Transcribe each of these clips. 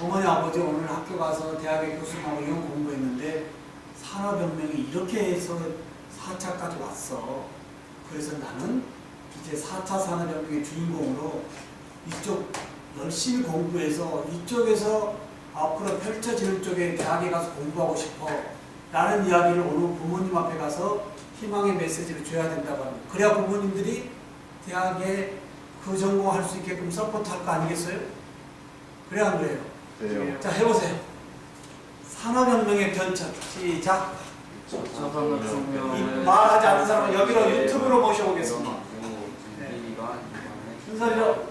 어머니 아버지 오늘 학교 가서 대학에 교수님하고 이런 공부했는데 산업혁명이 이렇게 해서 4차까지 왔어. 그래서 나는 이제 4차 산업혁명의 주인공으로 이쪽 열심히 공부해서 이쪽에서 앞으로 펼쳐지는 쪽에 대학에 가서 공부하고 싶어. 라는 이야기를 오늘 부모님 앞에 가서 희망의 메시지를 줘야 된다고 합니다. 그래야 부모님들이 대학에 그 전공할 수 있게끔 서포트할 거 아니겠어요? 그래야 안 그래요? 네요. 자 해보세요. 산업혁명의 변천 시작. 이 말하지 않는 사람은 여기로 유튜브로 모셔오겠습니다. 순서대로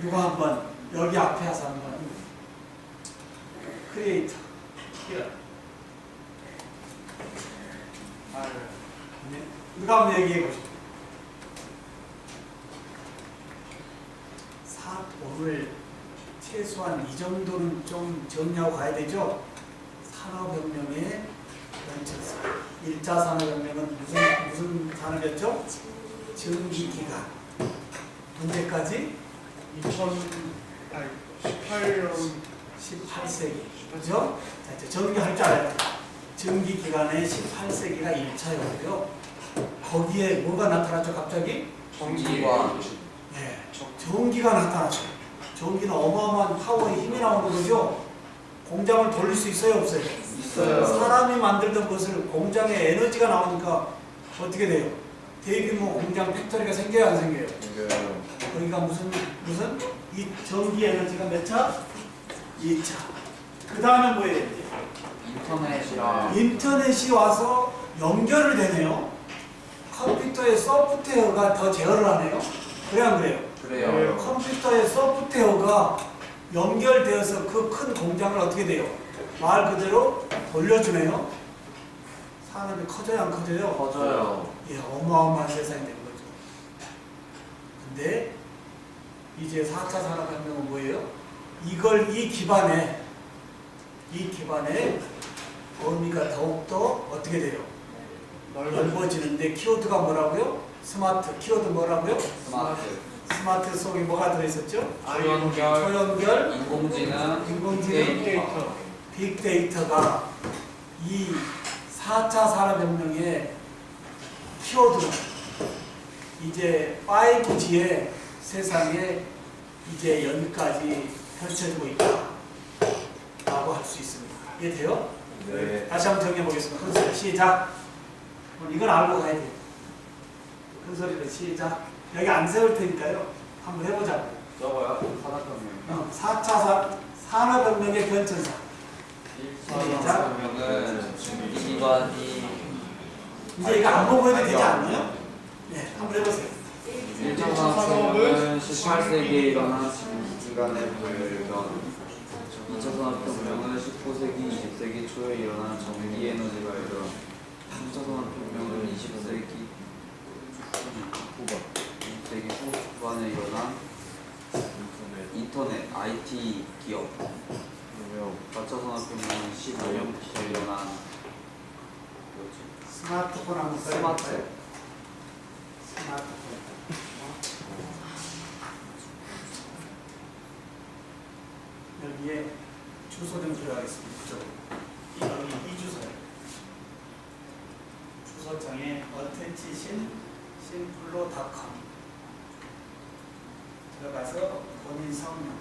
누가 한번 여기 앞에 와서 한번 크리에이터 네. 누가 한번 얘기해 보시죠. 사 오늘 최소한 이 정도는 좀 정리하고 가야 되죠. 산업혁명의. 1차 산업혁명은 무슨 무슨 산업이었죠? 전기기관. 언제까지? 2018년 18세기. 그죠? 자, 이제 전기할 줄 알아요. 전기기관의 18세기가 1차였고요. 거기에 뭐가 나타났죠, 갑자기? 전기관. 네, 전기가 나타났죠. 전기는 어마어마한 파워의 힘이 나오는 거죠. 공장을 돌릴 수 있어요, 없어요? 있어요. 사람이 만들던 것을 공장에 에너지가 나오니까 어떻게 돼요? 대규모 공장 팩토리가 생겨요, 안 생겨요? 생겨요. 거기가 무슨 무슨 이 전기 에너지가 몇 차? 2차. 그 다음에 뭐예요? 인터넷이랑 인터넷이 와서 연결을 되네요. 컴퓨터의 소프트웨어가 더 제어를 하네요. 그래 안 그래요? 그래요. 컴퓨터의 소프트웨어가 연결되어서 그 큰 공장을 어떻게 돼요? 말 그대로 돌려주네요. 산업이 커져야 안 커져요? 커져요. 예, 어마어마한 세상이 된 거죠. 근데 이제 4차 산업혁명은 뭐예요? 이걸 이 기반에 이 기반에 범위가 더욱더 어떻게 돼요? 넓어지는데 키워드가 뭐라고요? 스마트 키워드 뭐라고요? 스마트. 스마트 속에 뭐가 들어있었죠? 초연결. 초연결, 인공지능. 인공지능, 데이터. 빅데이터가 이 4차 산업혁명의 키워드로 이제 5G의 세상에 이제 여기까지 펼쳐지고 있다 라고 할 수 있습니다. 이해돼요? 네. 다시 한번 정해 보겠습니다. 큰 소리 시작. 이건 알고 가야 돼요. 큰 소리로 시작. 여기 안 세울 테니까요. 한번 해보자고요. 저거요? 산업혁명. 어, 4차 사, 산업혁명의 변천사. 1차 산업혁명은 전기기관이 이제 이거 안 보고 해도 되지 않나요? 네, 한번 해보세요. 1차 산업혁명은 18세기에 일어난 전기기관의 보혈이던 2차 산업혁명은 19세기, 20세기 초에 일어난 전기에너지 발전 3차 산업혁명은 20세기 후반 20세기 후반에 일어난 인터넷, IT 기업 4차 산업혁명은 15년부터 일어난 뭐지? 스마트폰 한번 스마트. 스마트폰. 여기에 주소 좀 들어가겠습니다. 이쪽으로. 여기 이 주소요. 주소창에 어텐치신 심플로닷컴 들어가서 본인 성명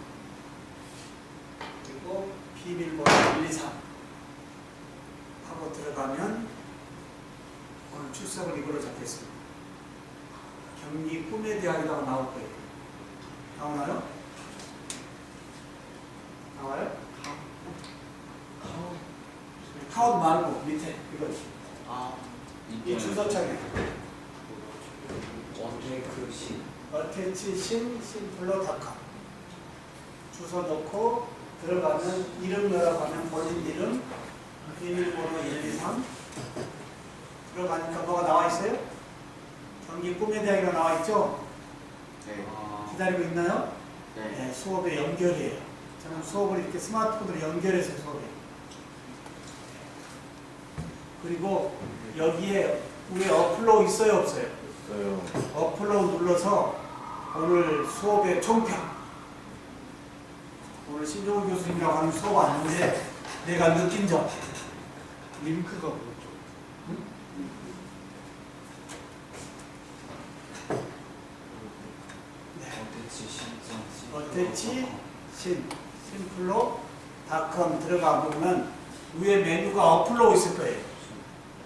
그리고 비밀번호 123 하고 들어가면 출석을 이걸로 잡겠습니다. 경기 꿈의 대학이라고 나올 거예요. 나오나요? 나와요? 카운 말고 밑에 이거 이 인터넷 주소창에 언테크시 어텐치신 심플로닷컴 주소 넣고 들어가면 이름 하면 본인 이름 비밀번호 123 3 들어가니까 뭐가 나와 있어요? 경기 꿈의 대학이라 나와 있죠? 네. 아, 기다리고 있나요? 네. 네, 수업의 연결이에요. 저는 수업을 이렇게 스마트폰으로 연결해서 수업해요. 그리고 여기에 위에 어플로 있어요, 없어요? 있어요. 어플로 눌러서 오늘 수업의 총평. 오늘 신종훈 교수님이라고 하는 수업 왔는데 내가 느낀 점. 링크가? 네. 어땠지 진짜 어땠지? 신, 심플로 닷컴 들어가 보면 위에 메뉴가 어플로 있을 거예요.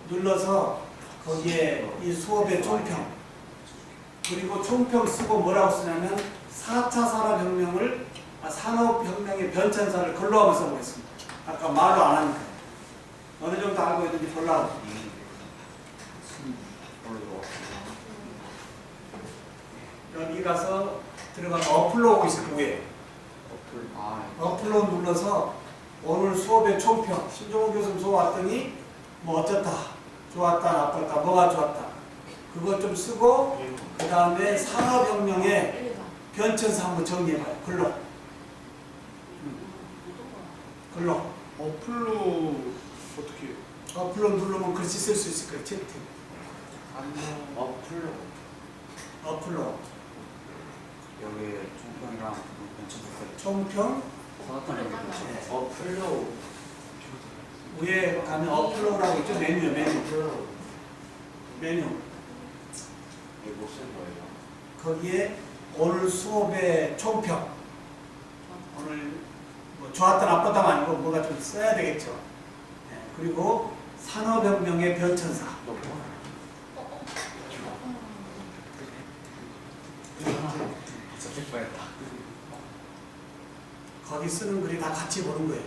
눌러서 거기에 이 수업의 총평 그리고 총평 쓰고 뭐라고 쓰냐면 4차 산업혁명을 아, 산업혁명의 변천사를 글로 하면서 보겠습니다. 아까 말로 안 하니까 어느 정도 알고 있는지 보려고 여기 가서 들어가면 어플로 오고 있을 거예요. 어플. 아 어플로 눌러서 오늘 수업의 총평. 신종호 교수님 수업 왔더니 뭐 어쩌다 좋았다 나빴다 뭐가 좋았다. 그것 좀 쓰고 그 다음에 산업혁명의 변천사 한번 정리해봐요 글로. 음, 글로. 어플로 어떻게? 어플로 누르면 글씨 쓸 수 있을 거예요 채팅. 어플로. 어플로 여기 총평이랑 괜찮았어요 총평 사나타는 네. 어플로 위에 가면 어플로라고 있죠? 메뉴 메뉴. 메뉴. 이게 못쓴 거예요? 거기에 오늘 수업의 총평. 오늘 뭐 좋았다 나빴다 아니고 뭐가 좀 써야 되겠죠. 네, 그리고 산업혁명의 변천사. 진 짜 뻔했다 거기 쓰는 글이 다 같이 보는 거예요.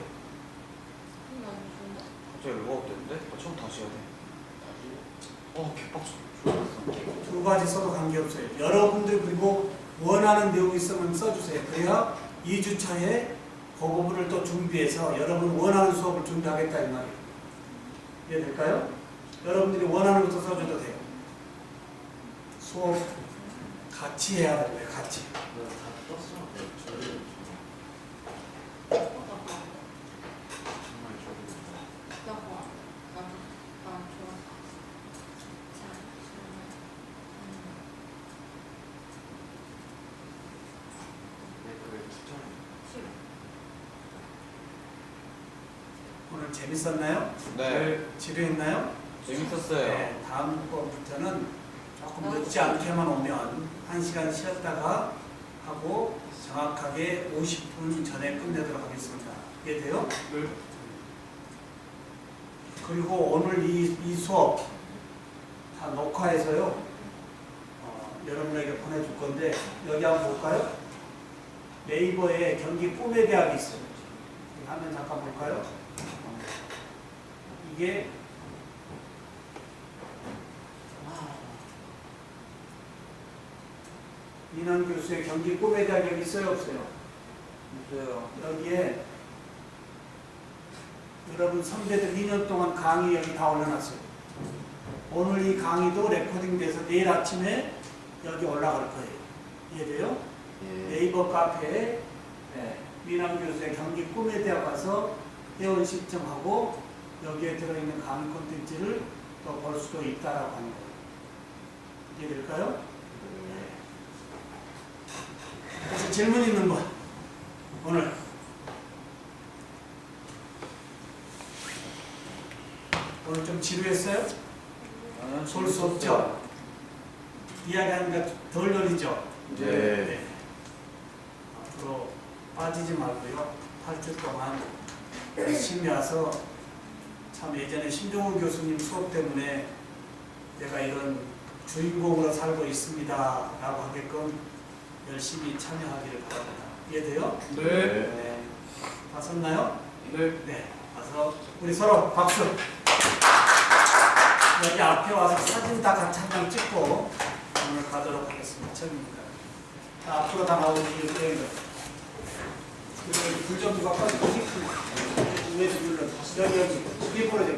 갑자기 뭐가 없던데? 어, 처음 다시 해야 돼 어 개빡쳐 두 가지 써도 관계없어요. 여러분들 그리고 원하는 내용 있으면 써주세요. 그래야 2주차에 그 부분을 또 준비해서 여러분 원하는 수업을 준비하겠다 이 말이에요. 이해될까요? 여러분들이 원하는 것도 써줘도 돼요. 수업 같이 해야 되고요. 같이. 오늘 재밌었나요? 네 지루했나요? 재밌었어요 네, 다음번부터는 조금 늦지 않게만 오면 한 시간 쉬었다가 하고 정확하게 50분 전에 끝내도록 하겠습니다. 이해돼요? 네 그리고 오늘 이, 이 수업 다 녹화해서요. 어, 여러분에게 보내줄 건데 여기 한번 볼까요? 네이버에 경기 꿈의 대학이 있어요. 화면 잠깐 볼까요? 이게 민환 교수의 경기 꿈의 여기 있어요 없어요? 있어요 여기에 여러분 선배들 2년 동안 강의 여기 다 올려놨어요. 오늘 이 강의도 레코딩돼서 내일 아침에 여기 올라갈 거예요. 이해돼요? 네이버 카페에 네, 미남 교수의 경기 꿈에 대학 가서 회원 신청하고 여기에 들어있는 강의 콘텐츠를 또 볼 수도 있다라고 하는 거예요. 이해될까요? 네. 그래서 질문 있는 분 오늘 오늘 좀 지루했어요? 볼수 없죠? 이야기하니까 덜 걸리죠? 네. 앞으로 빠지지 말고요. 8주 동안 열심히 와서 참 예전에 신종훈 교수님 수업 때문에 내가 이런 주인공으로 살고 있습니다. 라고 하게끔 열심히 참여하기를 바랍니다. 이해돼요? 네. 네. 다 썼나요? 네. 네. 와서 우리 서로 박수. 여기 앞에 와서 사진 다 같이 한 장 찍고 오늘 가도록 하겠습니다. 처음입니다. 자, 앞으로 다 나오는 여행들. 그리고 불좀 누가 꺼지고 위에서 눌러. 여기 여기. 위에 보여줘. 여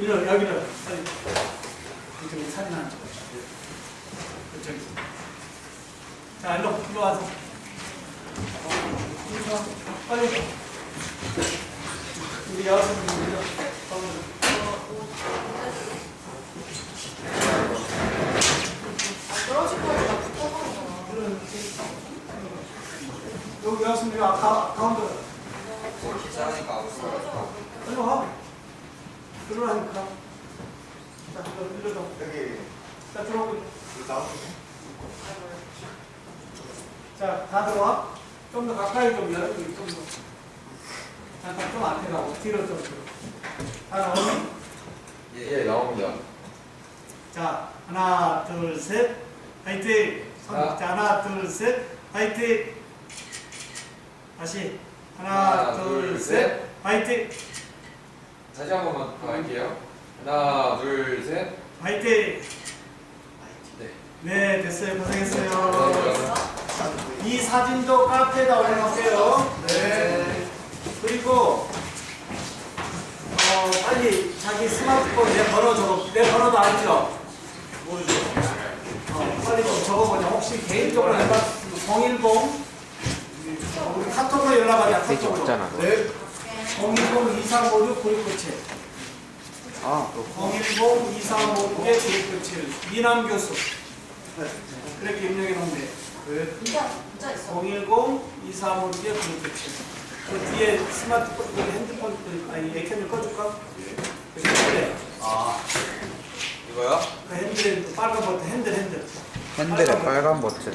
기를 여기를 빨리 이쪽에 사진 하나 찍어 저기 자 일로 일로 와서. 와. 빨리 우리 여학생들 일로 여기 여학생들 아까 가운데 없어. 일로 와 하니까 자 일로 일로 여기 자 들어오고 나오네. 자, 다 들어와. 좀 더 가까이 좀 열어. 좀 더. 잠깐 좀 앞에 가고 뒤로 좀 들어. 다 나오니? 예, 나옵니다. 자, 하나, 둘, 셋. 화이팅. 손, 하나. 자, 하나, 둘, 셋. 화이팅. 다시. 하나, 하나, 둘, 둘, 셋. 화이팅. 다시 한 번만 더 할게요. 하나, 둘, 셋. 화이팅. 네. 네, 됐어요. 고생했어요. 이 사진도 카페에다 올려놓을게요. 네. 그리고 어, 빨리 자기 스마트폰 내 번호 적어. 내 번호도 알죠? 모르죠. 어, 빨리 좀 적어보자. 혹시 개인적으로 해봐. 010 우리 카톡으로 연락하자. 카톡으로. 네. 010 2356 9697 아, 010 2356 9697 미남 교수. 그렇게 입력해 놓으면 돼. 네. 문자 문자 있어. 010 2356 9697. 그 뒤에 스마트폰, 그 핸드폰, 그, 아니, 액션을 꺼줄까? 그 핸들에, 아, 이거요? 그 핸들에, 그 빨간 버튼, 핸들, 핸들. 핸들에 빨간 버튼